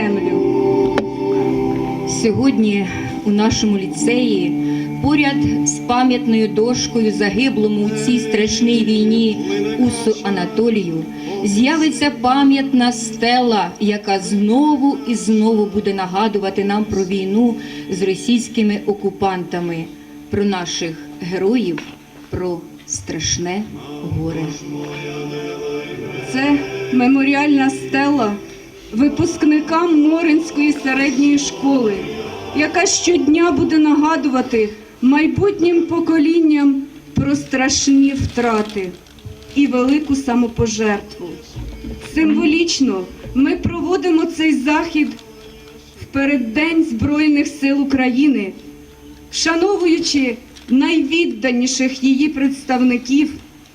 землю. Сьогодні у нашому ліцеї поряд з пам'ятною дошкою загиблому у цій страшній війні Усу Анатолію з'явиться пам'ятна стела, яка знову і знову буде нагадувати нам про війну з російськими окупантами, про наших героїв, про страшне горе. Це меморіальна стела випускникам Моринської середньої школи, яка щодня буде нагадувати майбутнім поколінням про страшні втрати і велику самопожертву. Символічно ми проводимо цей захід в переддень Збройних сил України, вшановуючи найвідданіших її представників,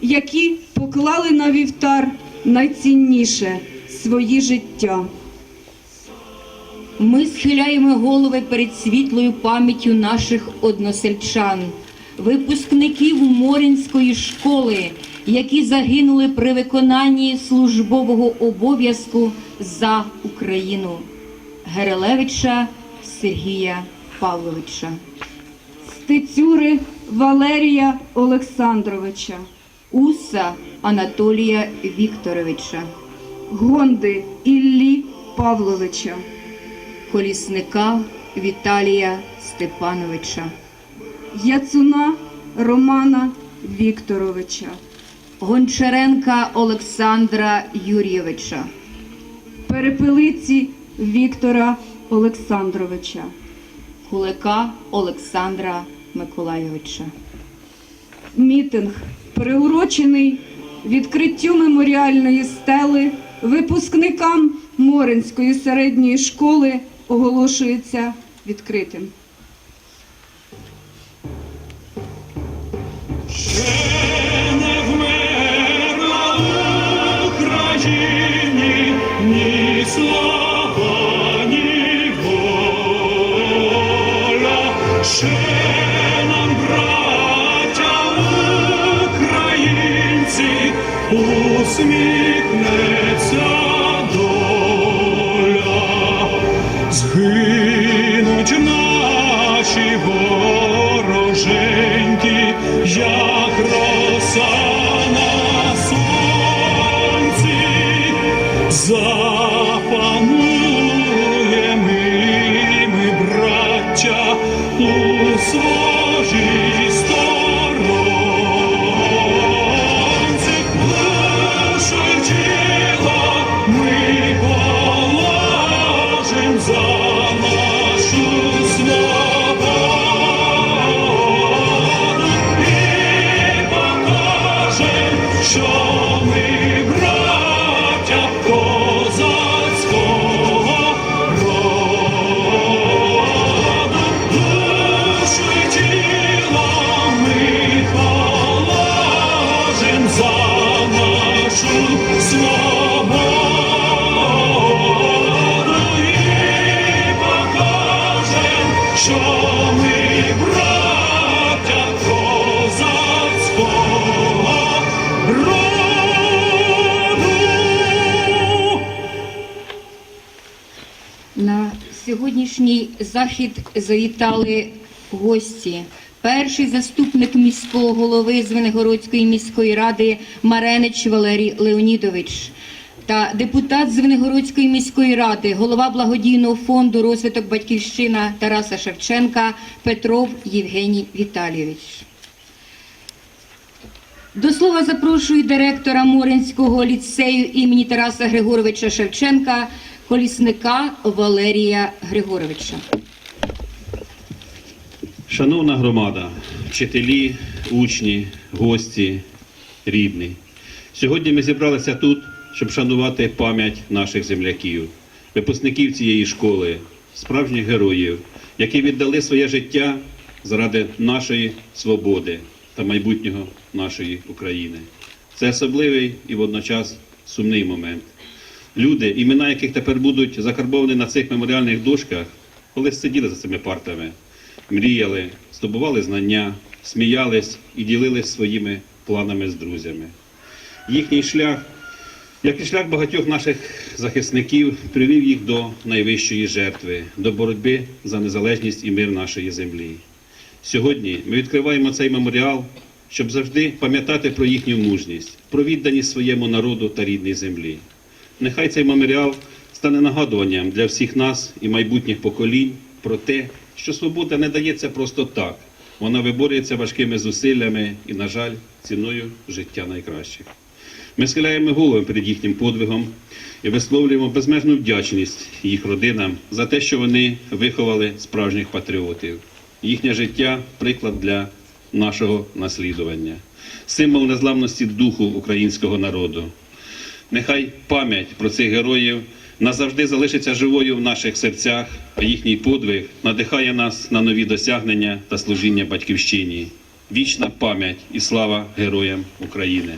які поклали на вівтар найцінніше свої життя. Ми схиляємо голови перед світлою пам'яттю наших односельчан, випускників Моринської школи, які загинули при виконанні службового обов'язку за Україну. Герелевича Сергія Павловича. Стецюри Валерія Олександровича, Уса Анатолія Вікторовича, Гонди Іллі Павловича, Колісника Віталія Степановича, Яцуна Романа Вікторовича, Гончаренка Олександра Юрійовича. Перепелиці Віктора Олександровича, Кулика Олександра Миколайовича. Мітинг, приурочений відкриттю меморіальної стели випускникам Моринської середньої школи, оголошується відкритим. Не усміхнеться доля. Згинуть наші вороженьки, як захід завітали гості. Перший заступник міського голови Звенигородської міської ради Маренич Валерій Леонідович та депутат Звенигородської міської ради, голова благодійного фонду розвиток батьківщина Тараса Шевченка Петров Євгеній Віталійович. До слова запрошую директора Моринського ліцею імені Тараса Григоровича Шевченка, колісника Валерія Григоровича. Шановна громада, вчителі, учні, гості, рідні. Сьогодні ми зібралися тут, щоб шанувати пам'ять наших земляків, випускників цієї школи, справжніх героїв, які віддали своє життя заради нашої свободи та майбутнього нашої України. Це особливий і водночас сумний момент. Люди, імена яких тепер будуть закарбовані на цих меморіальних дошках, колись сиділи за цими партами, мріяли, здобували знання, сміялись і ділились своїми планами з друзями. Їхній шлях Як і шлях багатьох наших захисників привів їх до найвищої жертви, до боротьби за незалежність і мир нашої землі. Сьогодні ми відкриваємо цей меморіал, щоб завжди пам'ятати про їхню мужність, про відданість своєму народу та рідній землі. Нехай цей меморіал стане нагадуванням для всіх нас і майбутніх поколінь про те, що свобода не дається просто так. Вона виборюється важкими зусиллями і, на жаль, ціною життя найкращих. Ми схиляємо голови перед їхнім подвигом і висловлюємо безмежну вдячність їх родинам за те, що вони виховали справжніх патріотів. Їхнє життя приклад для нашого наслідування, символ незламності духу українського народу. Нехай пам'ять про цих героїв назавжди залишиться живою в наших серцях, а їхній подвиг надихає нас на нові досягнення та служіння батьківщині. Вічна пам'ять і слава героям України.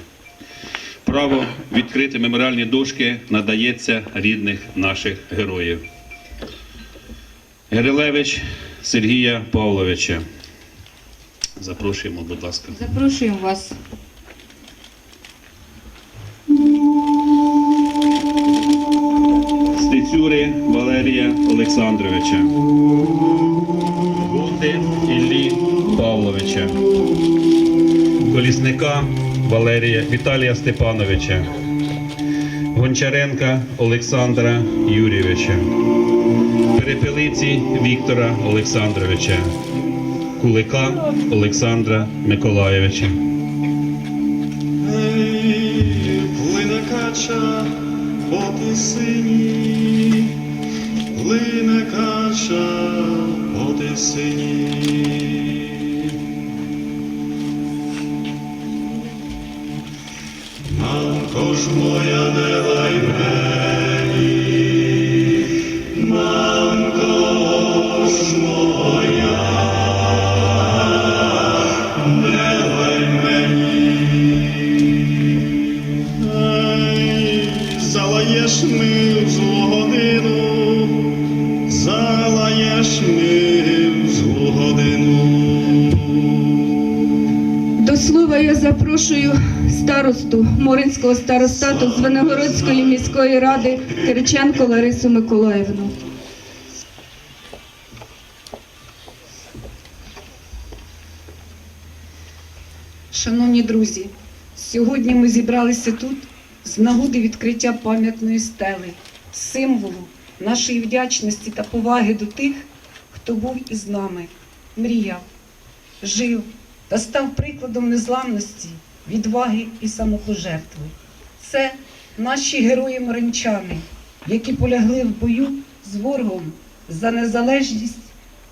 Право відкрити меморіальні дошки надається рідних наших героїв. Герилевич Сергія Павловича. Запрошуємо, будь ласка. Запрошуємо вас. Стецюри Валерія Олександровича. Гунди Іллі Павловича. Колісника Валерія Віталія Степановича. Гончаренка Олександра Юрійовича. Перепелиці Віктора Олександровича. Кулика Олександра Миколайовича. Моринського старостату Звенигородської міської ради Кириченко Ларису Миколаївну. Шановні друзі, сьогодні ми зібралися тут з нагоди відкриття пам'ятної стели, символу нашої вдячності та поваги до тих, хто був із нами, мріяв, жив та став прикладом незламності, відваги і самопожертви. Це наші герої-моринчани, які полягли в бою з ворогом за незалежність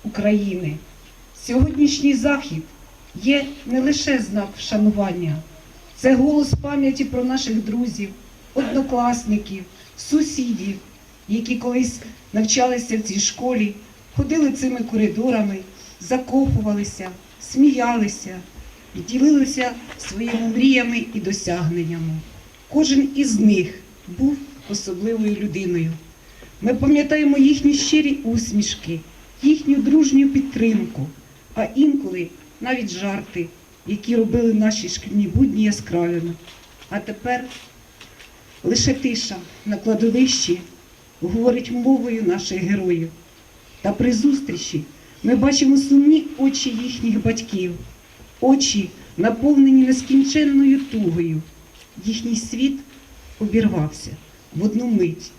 України. Сьогоднішній захід є не лише знак вшанування, це голос пам'яті про наших друзів, однокласників, сусідів, які колись навчалися в цій школі, ходили цими коридорами, закохувалися, сміялися, і ділилися своїми мріями і досягненнями. Кожен із них був особливою людиною. Ми пам'ятаємо їхні щирі усмішки, їхню дружню підтримку, а інколи навіть жарти, які робили наші шкільні будні яскравими. А тепер лише тиша на кладовищі говорить мовою наших героїв. Та при зустрічі ми бачимо сумні очі їхніх батьків, очі, наповнені нескінченною тугою. Їхній світ обірвався в одну мить,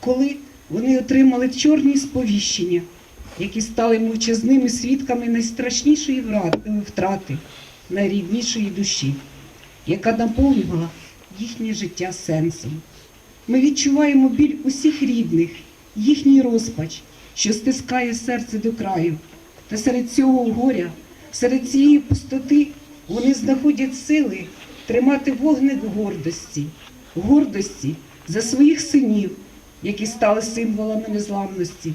коли вони отримали чорні сповіщення, які стали мовчазними свідками найстрашнішої втрати найріднішої душі, яка наповнювала їхнє життя сенсом. Ми відчуваємо біль усіх рідних, їхній розпач, що стискає серце до краю. Та серед цього горя, серед цієї пустоти вони знаходять сили тримати вогник гордості, гордості за своїх синів, які стали символами незламності,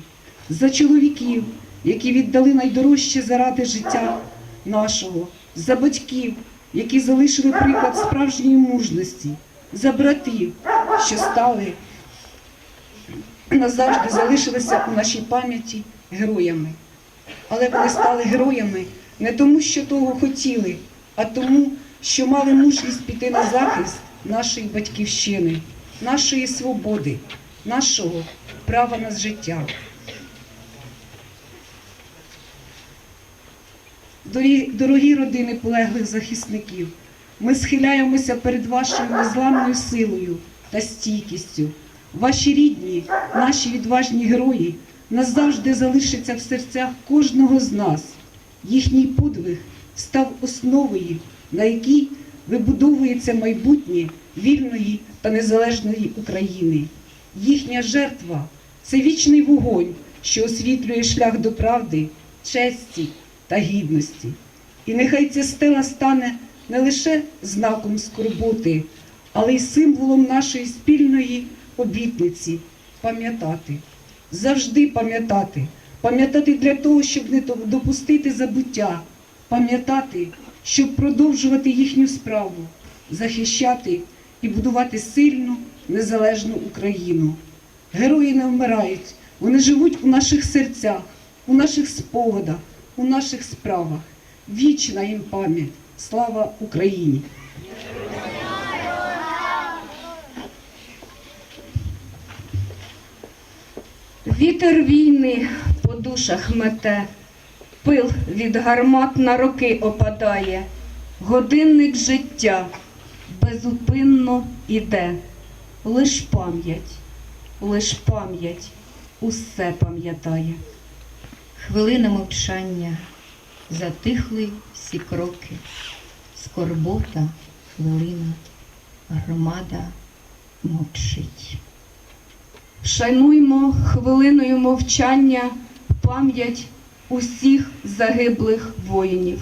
за чоловіків, які віддали найдорожче заради життя нашого, за батьків, які залишили приклад справжньої мужності, за братів, що стали назавжди залишилися у нашій пам'яті героями. Але вони стали героями не тому, що того хотіли, а тому, що мали мужність піти на захист нашої батьківщини. нашої свободи, нашого права на життя. Дорогі, родини полеглих захисників, ми схиляємося перед вашою незламною силою та стійкістю. Ваші рідні, наші відважні герої назавжди залишаться в серцях кожного з нас. Їхній подвиг став основою, на якій вибудовується майбутнє вільної та незалежної України. Їхня жертва це вічний вогонь, що освітлює шлях до правди, честі та гідності. І нехай ця стела стане не лише знаком скорботи, але й символом нашої спільної обітниці пам'ятати, завжди пам'ятати, пам'ятати для того, щоб не допустити забуття, пам'ятати, щоб продовжувати їхню справу, захищати і будувати сильну, незалежну Україну. Герої не вмирають, вони живуть у наших серцях, у наших спогадах, у наших справах. Вічна їм пам'ять. Слава Україні! Вітер війни душах мете, пил від гармат на роки опадає, годинник життя безупинно іде. Лиш пам'ять, лиш пам'ять усе пам'ятає. Хвилина мовчання, затихли всі кроки, скорбота, хвилина, громада мовчить. Шануймо хвилиною мовчання пам'ять усіх загиблих воїнів.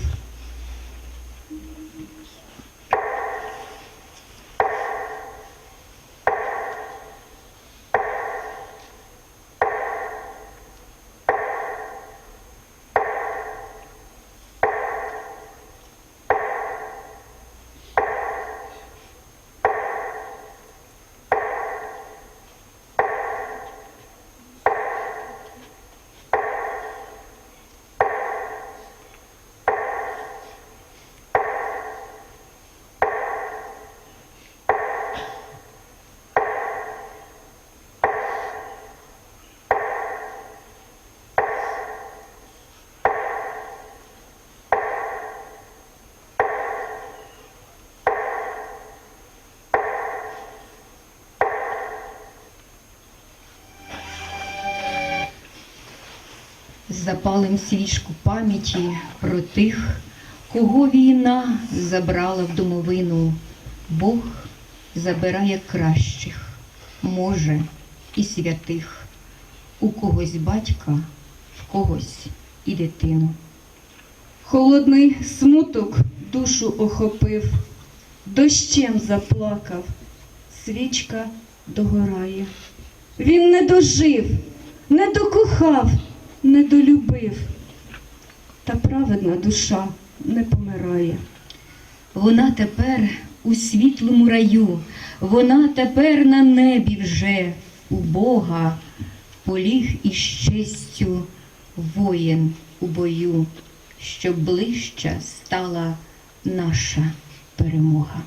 Запалим свічку пам'яті про тих, кого війна забрала в домовину. Бог забирає кращих, може і святих, у когось батька, в когось і дитину. Холодний смуток душу охопив, дощем заплакав, свічка догорає. Він не дожив, не докохав, не долюбив, та праведна душа не помирає. Вона тепер у світлому раю, вона тепер на небі вже у Бога поліг із честю воїн у бою, щоб ближча стала наша перемога.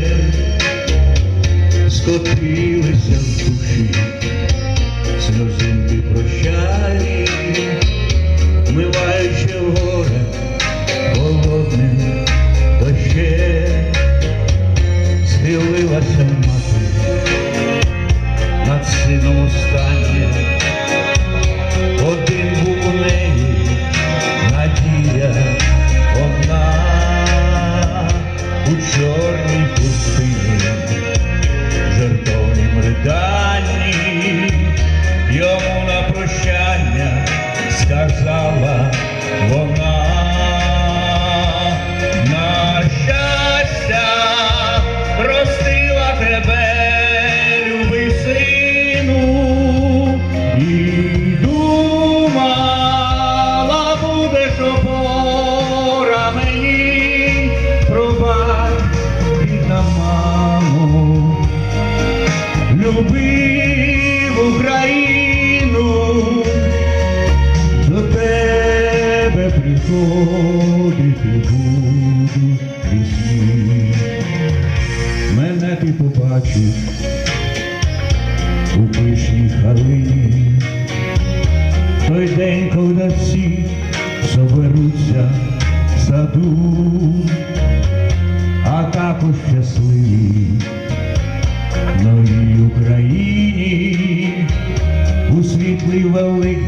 Дощем скотилися в душі, сльозинки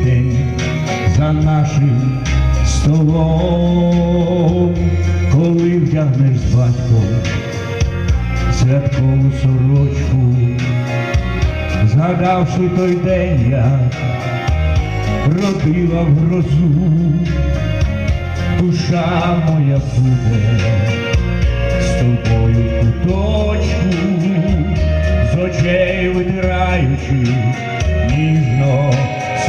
Великдень за нашим столом, коли вдягнеш з батьком святкову сорочку, згадавши той день, як родила в грозу, душа моя буде з тобою в куточку, з очей витираючи ніжно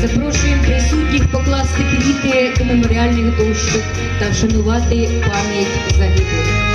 Запрошуємо присутніх покласти квіти до меморіальних дощок та вшанувати пам'ять загиблих.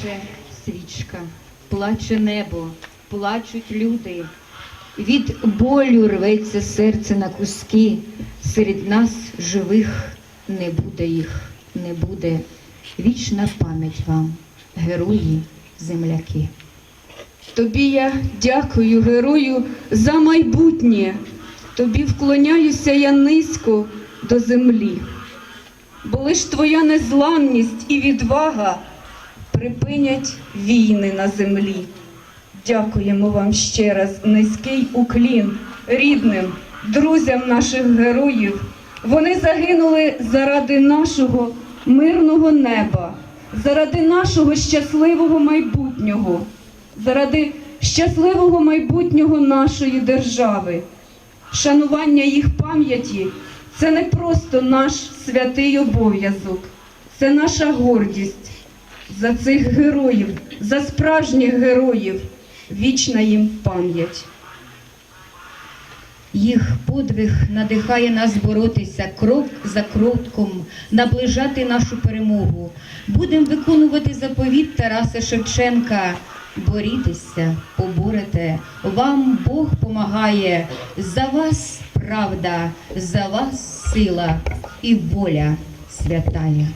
Плаче свічка, плаче небо, плачуть люди. Від болю рветься серце на куски. Серед нас живих не буде їх, не буде. Вічна пам'ять вам, герої, земляки. Тобі я дякую, герою, за майбутнє. Тобі вклоняюся я низько до землі. Бо лиш твоя незламність і відвага припинять війни на землі. Дякуємо вам ще раз низький уклін рідним, друзям наших героїв. Вони загинули заради нашого мирного неба, заради нашого щасливого майбутнього, заради щасливого майбутнього нашої держави. Шанування їх пам'яті це не просто наш святий обов'язок, це наша гордість за цих героїв, за справжніх героїв, вічна їм пам'ять. Їх подвиг надихає нас боротися крок за кроком, наближати нашу перемогу. Будемо виконувати заповіт Тараса Шевченка. Борітеся, поборете, вам Бог помагає. За вас правда, за вас сила і воля святая.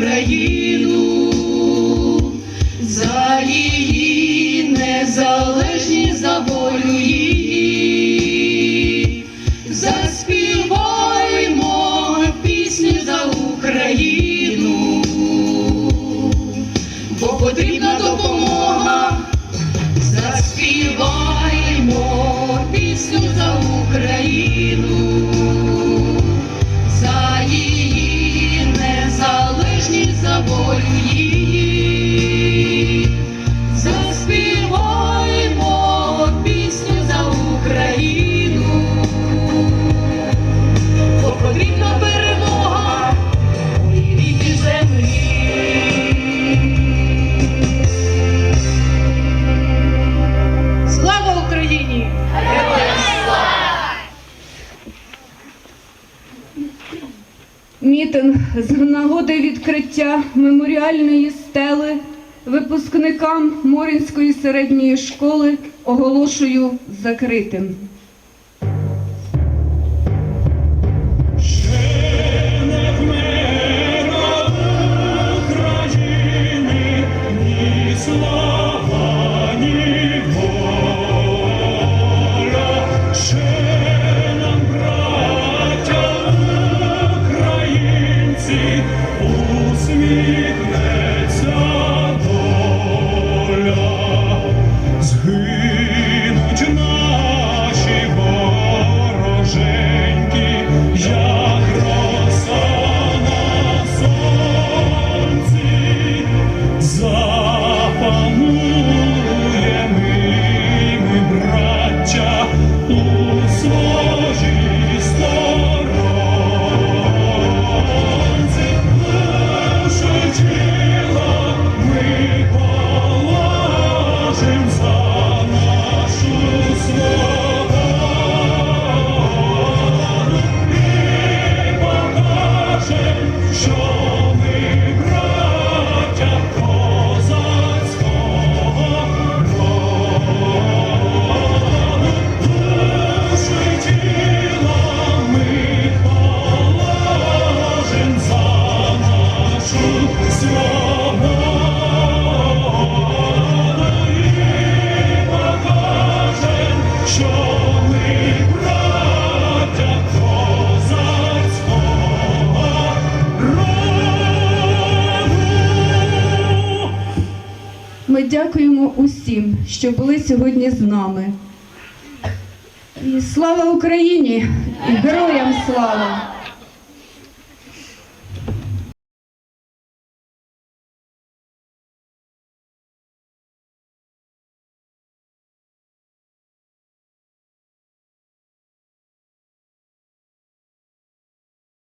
Україну за її незалежність. з нагоди відкриття меморіальної стели випускникам Моринської середньої школи оголошую закритим. Що були сьогодні з нами. І слава Україні! І героям слава!